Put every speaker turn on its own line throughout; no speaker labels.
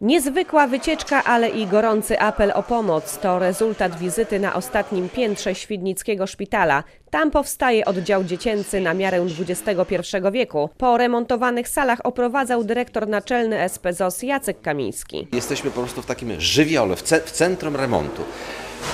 Niezwykła wycieczka, ale i gorący apel o pomoc to rezultat wizyty na ostatnim piętrze Świdnickiego Szpitala. Tam powstaje oddział dziecięcy na miarę XXI wieku. Po remontowanych salach oprowadzał dyrektor naczelny SPZOS Jacek Kamiński.
Jesteśmy po prostu w takim żywiole, w, ce- w centrum remontu.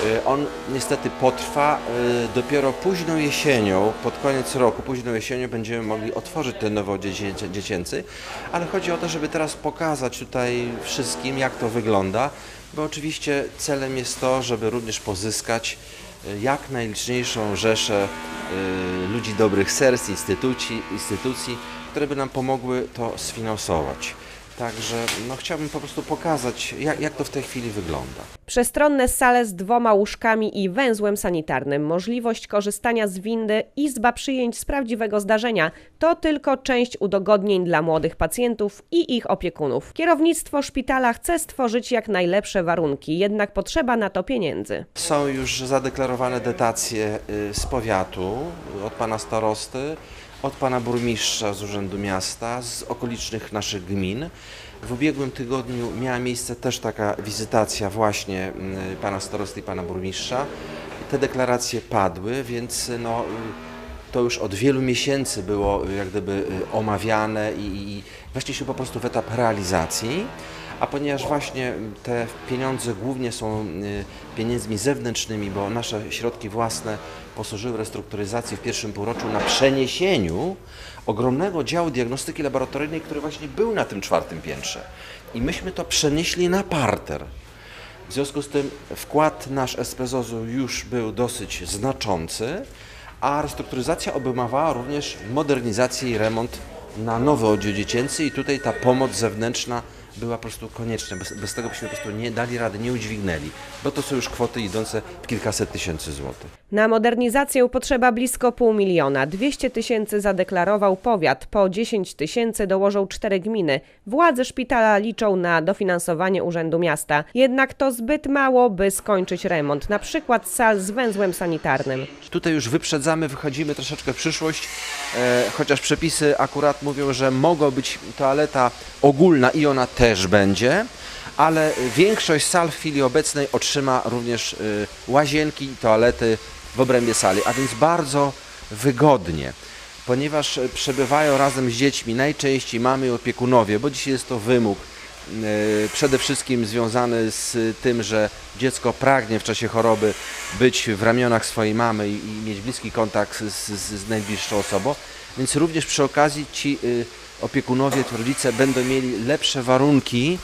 Y, On niestety potrwa. y, Dopiero późną jesienią, pod koniec roku, późną jesienią będziemy mogli otworzyć ten dziecię- dziecięcy, ale chodzi o to, żeby teraz pokazać tutaj wszystkim, jak to wygląda, bo oczywiście celem jest to, żeby również pozyskać y, jak najliczniejszą rzeszę ludzi dobrych serc, instytucji, instytucji, które by nam pomogły to sfinansować. Także no, chciałbym po prostu pokazać, jak, jak to w tej chwili wygląda.
Przestronne sale z dwoma łóżkami i węzłem sanitarnym, możliwość korzystania z windy, izba przyjęć z prawdziwego zdarzenia to tylko część udogodnień dla młodych pacjentów i ich opiekunów. Kierownictwo szpitala chce stworzyć jak najlepsze warunki, jednak potrzeba na to pieniędzy.
Są już zadeklarowane dotacje y, z powiatu, y, od pana starosty, od pana burmistrza z Urzędu Miasta, z okolicznych naszych gmin. W ubiegłym tygodniu miała miejsce też taka wizytacja właśnie y, pana starosty i pana burmistrza. Te deklaracje padły, więc no, to już od wielu miesięcy było jak gdyby y, omawiane i, i weszliśmy się po prostu w etap realizacji. A ponieważ właśnie te pieniądze głównie są y, pieniędzmi zewnętrznymi, bo nasze środki własne posłużyły restrukturyzacji w pierwszym półroczu na przeniesieniu ogromnego działu diagnostyki laboratoryjnej, który właśnie był na tym czwartym piętrze. I myśmy to przenieśli na parter. W związku z tym wkład nasz SPZOZ-u już był dosyć znaczący, a restrukturyzacja obejmowała również modernizację i remont na nowy oddział dziecięcy i tutaj ta pomoc zewnętrzna była po prostu konieczna. Bez, bez tego byśmy po prostu nie dali rady, nie udźwignęli, bo to są już kwoty idące w kilkaset tysięcy złotych.
Na modernizację potrzeba blisko pół miliona. 200 tysięcy zadeklarował powiat, po 10 tysięcy dołożą cztery gminy. Władze szpitala liczą na dofinansowanie Urzędu Miasta. Jednak to zbyt mało, by skończyć remont, na przykład sal z węzłem sanitarnym.
Tutaj już wyprzedzamy, wychodzimy troszeczkę w przyszłość, e, chociaż przepisy akurat mówią, że mogła być toaleta ogólna i ona też będzie, ale większość sal w chwili obecnej otrzyma również e, łazienki i toalety w obrębie sali, a więc bardzo wygodnie. Ponieważ e, przebywają razem z dziećmi najczęściej mamy i opiekunowie, bo dzisiaj jest to wymóg e, przede wszystkim związany z tym, że dziecko pragnie w czasie choroby być w ramionach swojej mamy i, mieć bliski kontakt z, z, z najbliższą osobą, więc również przy okazji ci y, opiekunowie, rodzice będą mieli lepsze warunki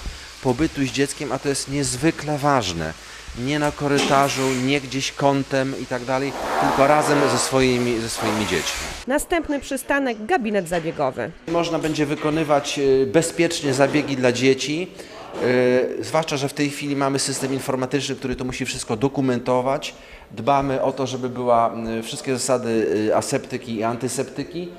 pobytu z dzieckiem, a to jest niezwykle ważne. Nie na korytarzu, nie gdzieś kątem i tak dalej, tylko razem ze swoimi, ze swoimi dziećmi.
Następny przystanek gabinet zabiegowy.
Można będzie wykonywać e, bezpiecznie zabiegi dla dzieci, e, zwłaszcza, że w tej chwili mamy system informatyczny, który to musi wszystko dokumentować. Dbamy o to, żeby była e, wszystkie zasady e, aseptyki i antyseptyki,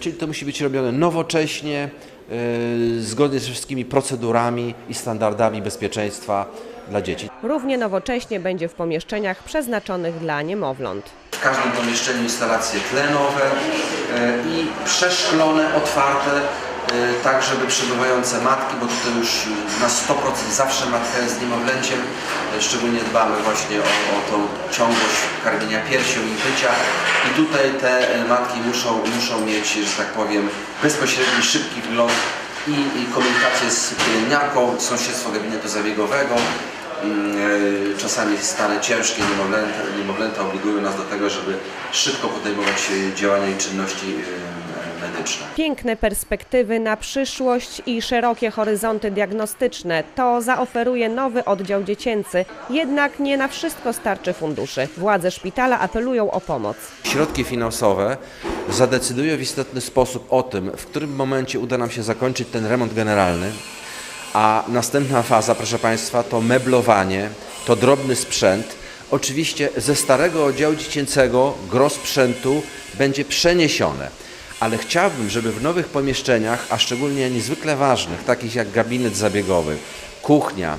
czyli to musi być robione nowocześnie, e, zgodnie ze wszystkimi procedurami i standardami bezpieczeństwa dla dzieci.
Równie nowocześnie będzie w pomieszczeniach przeznaczonych dla niemowląt.
w każdym pomieszczeniu instalacje tlenowe e, i przeszklone, otwarte, e, tak żeby przebywające matki, bo tutaj już na 100% zawsze matka jest niemowlęciem, e, szczególnie dbamy właśnie o, o tą ciągłość karmienia piersią i pycia i tutaj te e, matki muszą, muszą mieć, że tak powiem, bezpośredni, szybki wgląd i, i komunikację z pielęgniarką, sąsiedztwo gabinetu zabiegowego, Mm, Czasami stany ciężkie niemowlęta, niemowlęta obligują nas do tego, żeby szybko podejmować działania i czynności medyczne.
Piękne perspektywy na przyszłość i szerokie horyzonty diagnostyczne to zaoferuje nowy oddział dziecięcy, jednak nie na wszystko starczy funduszy. Władze szpitala apelują o pomoc.
Środki finansowe zadecydują w istotny sposób o tym, w którym momencie uda nam się zakończyć ten remont generalny, a następna faza, proszę Państwa, to meblowanie, to drobny sprzęt. Oczywiście ze starego oddziału dziecięcego gros sprzętu będzie przeniesione, ale chciałbym, żeby w nowych pomieszczeniach, a szczególnie niezwykle ważnych, takich jak gabinet zabiegowy, kuchnia,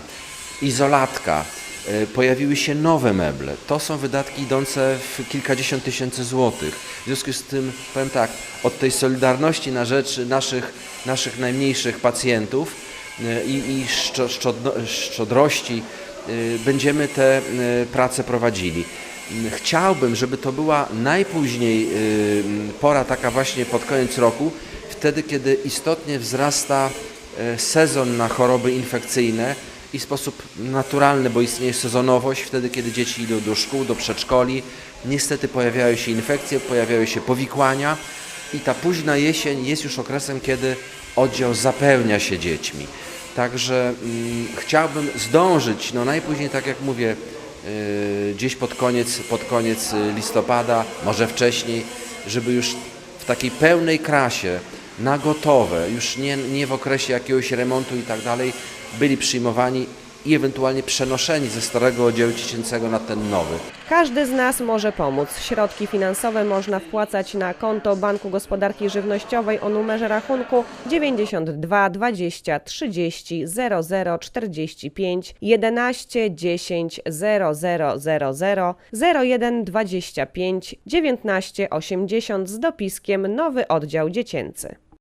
izolatka, e, pojawiły się nowe meble. To są wydatki idące w kilkadziesiąt tysięcy złotych. W związku z tym, powiem tak, od tej solidarności na rzecz naszych, naszych najmniejszych pacjentów y, i, i szczodrości y, będziemy te prace prowadzili. Chciałbym, żeby to była najpóźniej y, pora taka właśnie pod koniec roku, wtedy kiedy istotnie wzrasta e, sezon na choroby infekcyjne i sposób naturalny, bo istnieje sezonowość, wtedy kiedy dzieci idą do szkół, do przedszkoli, niestety pojawiają się infekcje, pojawiają się powikłania i ta późna jesień jest już okresem, kiedy oddział zapełnia się dziećmi. Także mm, chciałbym zdążyć, no najpóźniej, tak jak mówię, gdzieś pod koniec, pod koniec y, listopada, może wcześniej, żeby już w takiej pełnej krasie, na gotowe, już nie, nie w okresie jakiegoś remontu i tak dalej, byli przyjmowani i ewentualnie przenoszeni ze starego oddziału dziecięcego na ten nowy.
Każdy z nas może pomóc. Środki finansowe można wpłacać na konto Banku Gospodarki Żywnościowej o numerze rachunku 92 20 30 00 45 11 10 00 00 01 25 19 80 z dopiskiem Nowy Oddział Dziecięcy.